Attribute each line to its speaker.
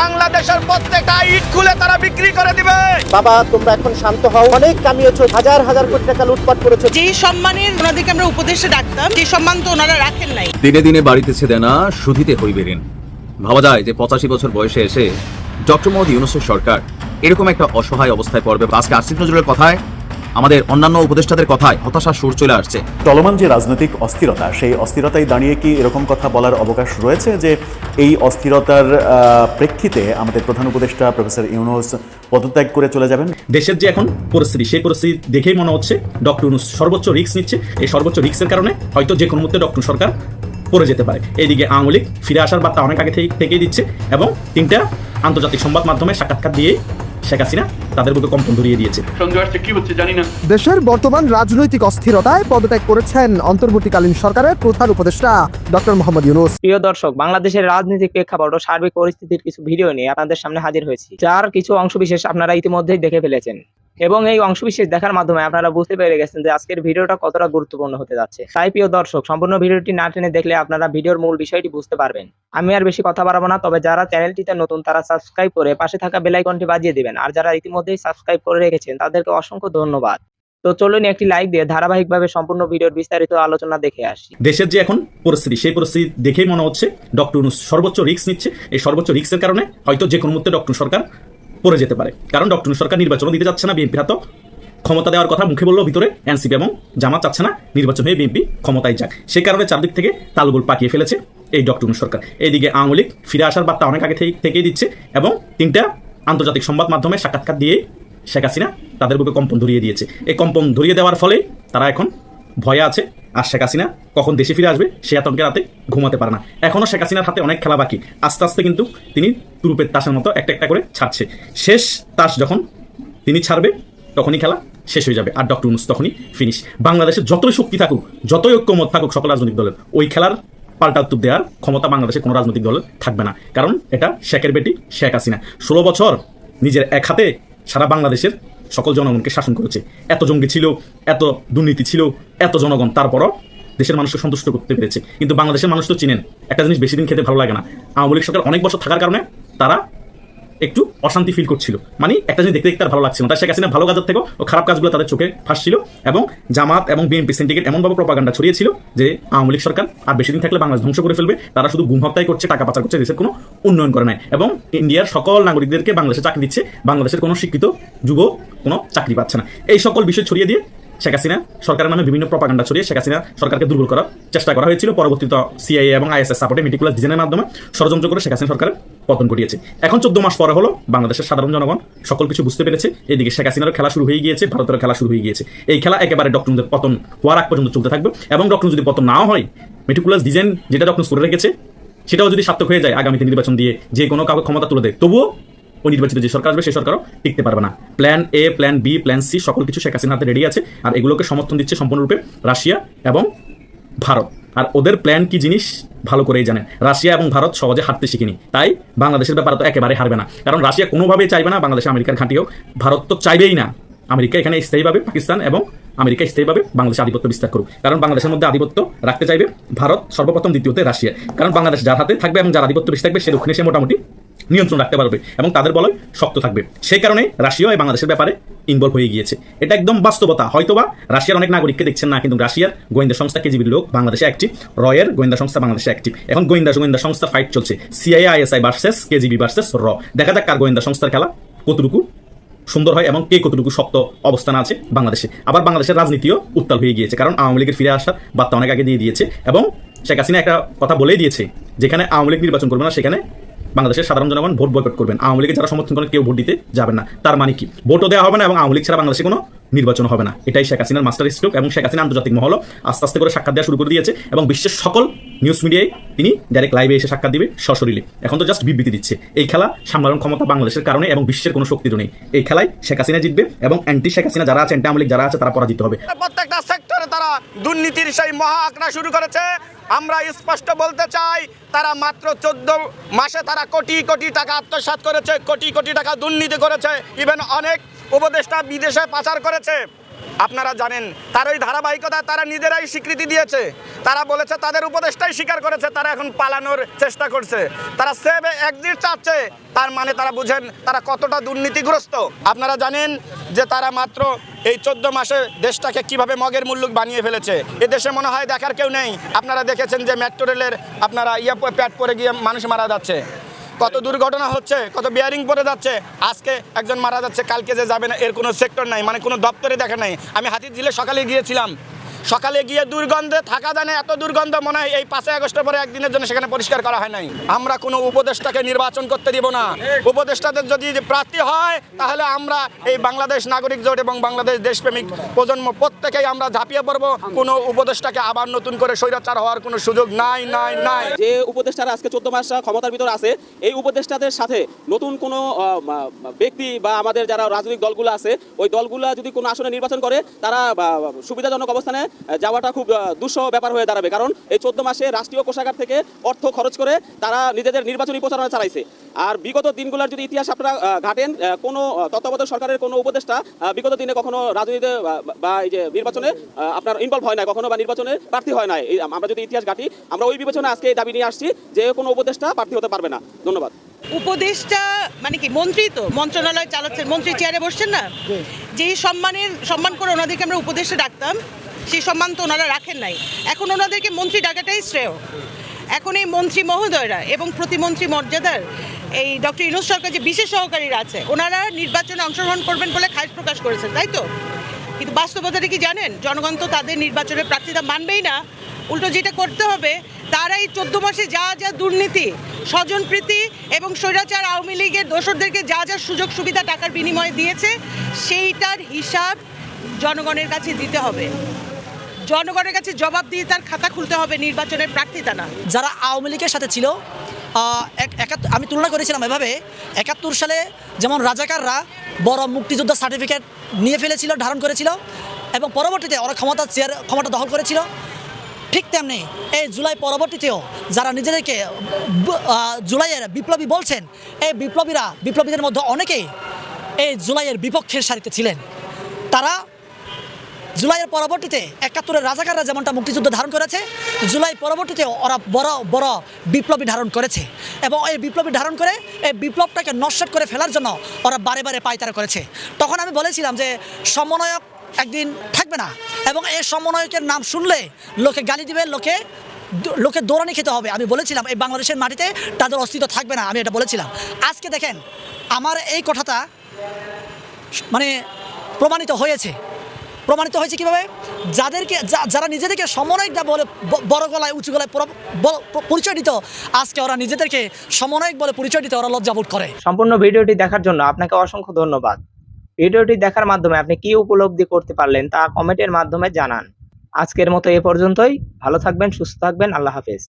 Speaker 1: বাংলাদেশের প্রত্যেকটা ইট খুলে তারা বিক্রি করে দিবে।
Speaker 2: বাবা তোমরা এখন শান্ত হও। অনেক কামিয়েছো হাজার হাজার কোটি টাকা লুটপাট করেছ।
Speaker 3: যেই সম্মানের ওনাদেরকে আমরা উপদেশে ডাকতাম সেই সম্মান তো ওনারা রাখেন নাই।
Speaker 4: দিনে দিনে বাড়িতেছে দেনা সুধিতে হইবে ঋণ। ভাবা যায় যে পঁচাশি বছর বয়সে এসে ডক্টর মোহাম্মদ ইউনুসের সরকার এরকম একটা অসহায় অবস্থায় পড়বে। আজকে আসিফ নজরুলের কথায় আমাদের অন্যান্য উপদেষ্টাদের কথায় হতাশার সুর চলে আসছে।
Speaker 5: চলমান যে রাজনৈতিক অস্থিরতা সেই অস্থিরতায় দাঁড়িয়ে কি এরকম কথা বলার অবকাশ রয়েছে যে এই অস্থিরতার আহ, প্রেক্ষিতে আমাদের প্রধান উপদেষ্টা প্রফেসর ইউনুস পদত্যাগ করে চলে যাবেন?
Speaker 6: দেশের যে এখন পরিস্থিতি সেই পরিস্থিতি দেখেই মনে হচ্ছে ডক্টর ইউনূস সর্বোচ্চ রিস্ক নিচ্ছে। এই সর্বোচ্চ রিস্কের কারণে হয়তো যে কোনো মুহূর্তে ডক্টর সরকার পড়ে যেতে পারে। এইদিকে আওয়ামী লীগ ফিরে আসার বার্তা অনেক আগে থেকে থেকেই দিচ্ছে এবং তিনটা আন্তর্জাতিক সংবাদ মাধ্যমে সাক্ষাৎকার দিয়ে শেখ হাসিনা তাদের বুকে কম্পন ধরিয়ে দিয়েছে।
Speaker 7: সন্দেহ আসছে কি হচ্ছে জানি না।
Speaker 8: দেশের বর্তমান রাজনৈতিক অস্থিরতায় পদত্যাগ করেছেন অন্তর্বর্তীকালীন সরকারের প্রধান উপদেষ্টা ডক্টর মোহাম্মদ ইউনুস।
Speaker 9: প্রিয় দর্শক বাংলাদেশের রাজনৈতিক প্রেক্ষাপট ও সার্বিক পরিস্থিতির কিছু ভিডিও নিয়ে আপনাদের সামনে হাজির হয়েছি। যার কিছু অংশ বিশেষ আপনারা ইতিমধ্যেই দেখে ফেলেছেন। এবং এই অংশবিশেষ দেখার মাধ্যমে আপনারা বুঝতে পেরে গেছেন যে আজকের ভিডিওটা কতটা গুরুত্বপূর্ণ হতে যাচ্ছে। তাই প্রিয় দর্শক, সম্পূর্ণ ভিডিওটি না টেনে দেখলে আপনারা ভিডিওর মূল বিষয়টি বুঝতে পারবেন। আমি আর বেশি কথা বাড়াবো না, তবে যারা চ্যানেলটিতে নতুন তারা সাবস্ক্রাইব করে পাশে থাকা বেল আইকনটি বাজিয়ে দিবেন। আর যারা ইতিমধ্যেই সাবস্ক্রাইব করে রেখেছেন, তাদেরকে অসংখ্য ধন্যবাদ। তো চলুন একটি লাইক দিয়ে ধারাবাহিকভাবে সম্পূর্ণ ভিডিওর বিস্তারিত আলোচনা দেখে আসি।
Speaker 6: দেশের যে এখন পরিস্থিতি, সেই পরিস্থিতি দেখেই মনে হচ্ছে ডক্টর সর্বোচ্চ রিস্ক নিচ্ছে। এই সর্বোচ্চ রিস্কের কারণে হয়তো যে কোনো মুহূর্তে ডক্টর সরকার পড়ে যেতে পারে। কারণ ডক্টর সরকার নির্বাচন দিতে যাচ্ছে না, বিএনপির হাতে ক্ষমতা দেওয়ার কথা মুখে বলল ভিতরে এনসিপি এবং জামাত চাচ্ছে না, নির্বাচন হয়ে বিএনপি ক্ষমতায় যাক। সে কারণে চারদিক থেকে তালগোল পাকিয়ে ফেলেছে এই ডক্টর সরকার। এইদিকে আওয়ামী লীগ ফিরে আসার বার্তা অনেক আগে থেকে- থেকেই দিচ্ছে এবং তিনটা আন্তর্জাতিক সংবাদ মাধ্যমে সাক্ষাৎকার দিয়ে শেখ হাসিনা তাদের বুকে কম্পন ধরিয়ে দিয়েছে। এই কম্পন ধরিয়ে দেওয়ার ফলে তারা এখন ভয়ে আছে। আর শেখ হাসিনা কখন দেশে ফিরে আসবে সে আতঙ্কে রাতে ঘুমাতে পারে না। এখনও শেখ হাসিনার হাতে অনেক খেলা বাকি। আস্তে আস্তে কিন্তু তিনি তুরুপের তাসের মতো একটা একটা করে ছাড়ছে। শেষ তাস যখন তিনি ছাড়বে, তখনই খেলা শেষ হয়ে যাবে আর ডক্টর ইউনুস তখনই ফিনিশ বাংলাদেশের যতই শক্তি থাকুক, যতই ঐক্যমত থাকুক সকল রাজনৈতিক দলের, ওই খেলার পাল্টা উত্তর দেওয়ার ক্ষমতা বাংলাদেশের কোনো রাজনৈতিক দলের থাকবে না। কারণ এটা শেখের বেটি শেখ হাসিনা। ষোলো বছর নিজের এক হাতে সারা বাংলাদেশের সকল জনগণকে শাসন করেছে। এত জঙ্গি ছিল, এত দুর্নীতি ছিল, এত জনগণ তারপরও দেশের মানুষকে সন্তুষ্ট করতে পেরেছে। কিন্তু বাংলাদেশের মানুষ তো চিনেন। একটা জিনিস বেশি দিন খেতে ভালো লাগে না। আওয়ামী লীগ সরকার অনেক বছর থাকার কারণে তারা একটু অশান্তি ফিল করছিল। মানে একটা জিনিস দেখতে দেখতে ভালো লাগছিল তাই শেখ হাসিনা ভালো কাজের থেকেও ও খারাপ কাজগুলো তাদের চোখে ফাঁসছিল এবং জামাত এবং বিএনপি সিন্ডিকেট এমনভাবে প্রপাগান্ডা ছড়িয়েছিল যে আওয়ামী লীগ সরকার আর বেশি দিন থাকলে বাংলাদেশ ধ্বংস করে ফেলবে। তারা শুধু গুম হত্যাই করছে, টাকা পাচার করছে, দেশের কোনো উন্নয়ন করে নাই। এবং ইন্ডিয়ার সকল নাগরিকদেরকে বাংলাদেশে চাকরি দিচ্ছে। বাংলাদেশের কোনো শিক্ষিত যুব কোনো চাকরি পাচ্ছে না। এই সকল বিষয় ছড়িয়ে দিয়ে শেখ হাসিনা সরকারের নামে বিভিন্ন প্রপাগান্ডা ছড়িয়ে শেখ হাসিনা সরকারকে দুর্বল করার চেষ্টা করা হয়েছিল। পরবর্তীতে সিআইএ এবং আইএসএস সাপোর্টে মিটিকুলার ডিজাইনের মাধ্যমে ষড়যন্ত্র করে শেখ হাসিনা সরকারের পতন ঘটিয়েছে। এখন চোদ্দ মাস পরে হলো বাংলাদেশের সাধারণ জনগণ সকল কিছু বুঝতে পেরেছে। এদিকে শেখ হাসিনারও খেলা শুরু হয়ে গিয়েছে ভারতের খেলা শুরু হয়ে গিয়েছে। এই খেলা একেবারে ডক্টরদের পতন হওয়ার আগ পর্যন্ত চলতে থাকবে এবং ডক্টর যদি পতন নাও হয় মেটিকুলাস ডিজাইন যেটা ডক্টর করে রেখেছে, সেটাও যদি সার্থক হয়ে যায় আগামীতে নির্বাচন দিয়ে যে কোনো কাউকে ক্ষমতা তুলে দেয়। তবুও ওই নির্বাচিত যে সরকার আসবে, সেই সরকারও টিকতে পারবে না। Plan A plan B plan C সকল কিছু শেখ হাসিনার হাতে রেডি আছে আর এগুলোকে সমর্থন দিচ্ছে সম্পূর্ণরূপে রাশিয়া এবং ভারত। আর ওদের প্ল্যান কি জিনিস? ভালো করেই জানে রাশিয়া এবং ভারত সহজে হাঁটতে শিখিনি। তাই বাংলাদেশের ব্যাপারে তো একেবারে হারবে না। কারণ রাশিয়া কোনোভাবেই চাইবে না বাংলাদেশে আমেরিকার ঘাঁটি হোক। ভারত তো চাইবেই না। আমেরিকা এখানে স্থায়ীভাবে পাকিস্তান এবং আমেরিকা স্থায়ীভাবে বাংলাদেশে আধিপত্য বিস্তার করুক। কারণ বাংলাদেশের মধ্যে আধিপত্য রাখতে চাইবে ভারত সর্বপ্রথম দ্বিতীয়তে রাশিয়া। কারণ বাংলাদেশ যার হাতে থাকবে এবং যার আধিপত্য বেশি থাকবে সে দক্ষিণে সে মোটামুটি নিয়ন্ত্রণ রাখতে পারবে এবং তাদের বলয় শক্ত থাকবে। সেই কারণে রাশিয়া এই বাংলাদেশের ব্যাপারে ইনভলভ হয়ে গিয়েছে। এটা একদম বাস্তবতা। হয়তোবা রাশিয়ার অনেক নাগরিককে দেখছেন না, কিন্তু রাশিয়ার গোয়েন্দা সংস্থা কেজিবির লোক বাংলাদেশে অ্যাক্টিভ রয়ের গোয়েন্দা সংস্থা বাংলাদেশে অ্যাক্টিভ এখন গোয়েন্দা গোয়েন্দা সংস্থা ফাইট চলছে। CIA ISI versus KGB versus র। দেখা যাক কার গোয়েন্দা সংস্থার খেলা কতটুকু সুন্দর হয় এবং কে কতটুকু শক্ত অবস্থান আছে বাংলাদেশে। আবার বাংলাদেশের রাজনীতিও উত্তাল হয়ে গিয়েছে, কারণ আওয়ামী লীগের ফিরে আসার বার্তা অনেক আগে দিয়ে দিয়েছে এবং শেখ হাসিনা একটা কথা বলেই দিয়েছে, যেখানে আওয়ামী লীগ নির্বাচন করবে না, সেখানে বাংলাদেশের সাধারণ জনগণ ভোট বয়কট করবেন। আওয়ামী লীগের যারা সমর্থন করেন, কেউ ভোট দিতে যাবেন না। তার মানে কি? ভোটও দেওয়া হবে না এবং আওয়ামী লীগ ছাড়া বাংলাদেশে কোনো নির্বাচন হবে না। এটাই শেখ হাসিনার মাস্টার স্ট্রোক এবং শেখ হাসিনা আন্তর্জাতিক মহল আস্তে আস্তে করে সাক্ষাৎ দেওয়া শুরু করে দিয়েছে এবং বিশ্বের সকল নিউজ মিডিয়ায় তিনি ডাইরেক্ট লাইভে এসে সাক্ষাৎ দিবে সশরীরে। এখন তো জাস্ট বিবৃতি দিচ্ছে। এই খেলা সামলানোর ক্ষমতা বাংলাদেশের কারণে এবং বিশ্বের কোনো শক্তিরও নেই। এই খেলায় শেখ হাসিনা জিতবে এবং অ্যান্টি শেখ হাসিনা যারা আছে অ্যান্টি আওয়ামী লীগ যারা আছে, তারা পরাজিত হবে।
Speaker 1: তারা দুর্নীতির সেই মহা আঁকড়া শুরু করেছে। আমরা স্পষ্ট বলতে চাই, তারা মাত্র চোদ্দ মাসে তারা কোটি কোটি টাকা আত্মসাত করেছে, কোটি কোটি টাকা দুর্নীতি করেছে। ইভেন অনেক উপদেষ্টা বিদেশে পাচার করেছে। আপনারা জানেন, তার ওই ধারাবাহিকতায় তারা নিজেরাই স্বীকৃতি দিয়েছে। তারা বলেছে তাদের উপদেশটাই স্বীকার করেছে, তারা এখন পালানোর চেষ্টা করছে। তারা সেভ এক্সিট চাচ্ছে, তার মানে তারা বুঝেন তারা কতটা দুর্নীতিগ্রস্ত। আপনারা জানেন যে তারা মাত্র এই চোদ্দ মাসে দেশটাকে কীভাবে মগের মুল্লুক বানিয়ে ফেলেছে। এ দেশে মনে হয় দেখার কেউ নেই। আপনারা দেখেছেন যে মেট্রো রেলের আপনারা ইয়ে প্যাট পরে গিয়ে মানুষ মারা যাচ্ছে। কত দুর্ঘটনা হচ্ছে, কত বিয়ারিং পরে যাচ্ছে, আজকে একজন মারা যাচ্ছে, কালকে যে যাবে না, এর কোনো সেক্টর নাই মানে কোনো দপ্তরে দেখা নাই। আমি হাতির ঝিলে সকালে গিয়েছিলাম। সকালে গিয়ে দুর্গন্ধে থাকা জানে এত দুর্গন্ধ মনে হয় এই পাঁচই আগস্টের পরে একদিনের জন্য সেখানে পরিষ্কার করা হয় নাই। আমরা কোনো উপদেষ্টাকে নির্বাচন করতে দিব না। উপদেষ্টাদের যদি প্রার্থী হয়, তাহলে আমরা এই বাংলাদেশ নাগরিক জোট এবং বাংলাদেশ দেশপ্রেমিক প্রজন্ম প্রত্যেকেই আমরা ঝাঁপিয়ে পড়ব। কোনো উপদেষ্টাকে আবার নতুন করে স্বৈরাচার হওয়ার কোনো সুযোগ নাই নাই নাই।
Speaker 7: যে উপদেষ্টারা আজকে চোদ্দ মাস ক্ষমতার ভিতর আছে, এই উপদেষ্টাদের সাথে নতুন কোনো ব্যক্তি বা আমাদের যারা রাজনৈতিক দলগুলো আছে, ওই দলগুলো যদি কোনো আসনে নির্বাচন করে, তারা সুবিধাজনক অবস্থানে যাওয়াটা খুব দুঃসহ ব্যাপার হয়ে দাঁড়াবে। কারণ এই চোদ্দ মাসে রাষ্ট্রীয় কোষাগার থেকে অর্থ খরচ করে তারা নিজেদের নির্বাচনী প্রচারণা চালাইছে। আর বিগত দিনগুলোর যদি ইতিহাস আপনারা ঘাটেন কোনো তত্ত্বাবধায়ক সরকারের কোনো উপদেষ্টা বিগত দিনে কখনো রাজনীতিতে বা এই যে নির্বাচনে আপনার ইনভলভ হয় না কখনো বা নির্বাচনে প্রার্থী হয় না আমরা যদি ইতিহাস ঘাটি আমরা ওই বিবেচনা আজকে এই দাবি নিয়ে আসছি যে কোনো উপদেষ্টা প্রার্থী হতে পারবে না। ধন্যবাদ।
Speaker 3: উপদেষ্টা মানে কি মন্ত্রী তো মন্ত্রণালয় চালাচ্ছেন। মন্ত্রী চেয়ারে বসছেন না? যে সম্মানের সম্মান করে ওনাদেরকে আমরা উপদেশে ডাকতাম সেই সম্মান তো ওনারা রাখেন নাই। এখন ওনাদেরকে মন্ত্রী ডাকাটাই শ্রেয়। এখন এই মন্ত্রী মহোদয়রা এবং প্রতিমন্ত্রী মর্যাদার এই ডক্টর ইনুস সরকার যে বিশেষ সহকারীরা আছে, ওনারা নির্বাচনে অংশগ্রহণ করবেন বলে খাস প্রকাশ করেছেন, তাই তো? কিন্তু বাস্তবতাটা কি জানেন? জনগণ তো তাদের নির্বাচনের প্রার্থীতা মানবেই না। উল্টো যেটা করতে হবে তারা এই চোদ্দ মাসে যা যা দুর্নীতি স্বজনপ্রীতি এবং স্বৈরাচার আওয়ামী লীগের দোসরদেরকে যা যা সুযোগ সুবিধা টাকার বিনিময়ে দিয়েছে, সেইটার হিসাব জনগণের কাছে দিতে হবে। জনগণের কাছে জবাব দিয়ে তার খাতা খুলতে হবে নির্বাচনের প্রার্থীতা না
Speaker 10: যারা আওয়ামী লীগের সাথে ছিল আমি তুলনা করেছিলাম এভাবে, একাত্তর সালে যেমন রাজাকাররা বড় মুক্তিযোদ্ধা সার্টিফিকেট নিয়ে ফেলেছিল, ধারণ করেছিল, এবং পরবর্তীতে ওরা ক্ষমতা চেয়ার ক্ষমতা দখল করেছিল। ঠিক তেমনি এই জুলাই পরবর্তীতেও যারা নিজেদেরকে জুলাইয়ের বিপ্লবী বলছেন, এই বিপ্লবীরা বিপ্লবীদের মধ্যে অনেকেই এই জুলাইয়ের বিপক্ষের সারিতে ছিলেন। তারা জুলাইয়ের পরবর্তীতে একাত্তরের রাজাকাররা যেমনটা মুক্তিযুদ্ধ ধারণ করেছে, জুলাই পরবর্তীতে ওরা বড় বড় বিপ্লবী ধারণ করেছে। এবং এই বিপ্লবী ধারণ করে এই বিপ্লবটাকে নস্বাত করে ফেলার জন্য ওরা বারে বারে পায়তারা করেছে। তখন আমি বলেছিলাম যে সমন্বয়ক একদিন থাকবে না এবং এই সমন্বয়কের নাম শুনলে লোকে গালি দিবে, লোকে লোকে দৌড়ানি খেতে হবে। আমি বলেছিলাম, এই বাংলাদেশের মাটিতে তাদের অস্তিত্ব থাকবে না, আমি এটা বলেছিলাম। আজকে দেখেন, আমার এই কথাটা মানে প্রমাণিত হয়েছে। প্রমাণিত হয়েছে কীভাবে? যাদেরকে যারা নিজেদেরকে সমন্বয়ক বলে বড় গলায়, উঁচু গলায় পরিচয় দিত, আজকে ওরা নিজেদেরকে সমন্বয়ক বলে পরিচয় দিতে ওরা লজ্জাবোধ করে।
Speaker 9: সম্পূর্ণ ভিডিওটি দেখার জন্য আপনাকে অসংখ্য ধন্যবাদ। ভিডিওটি দেখার মাধ্যমে আপনি কি উপলব্ধি করতে পারলেন তা কমেন্টের মাধ্যমে জানান। আজকের মতো এ পর্যন্তই। ভালো থাকবেন, সুস্থ থাকবেন। আল্লাহ হাফেজ।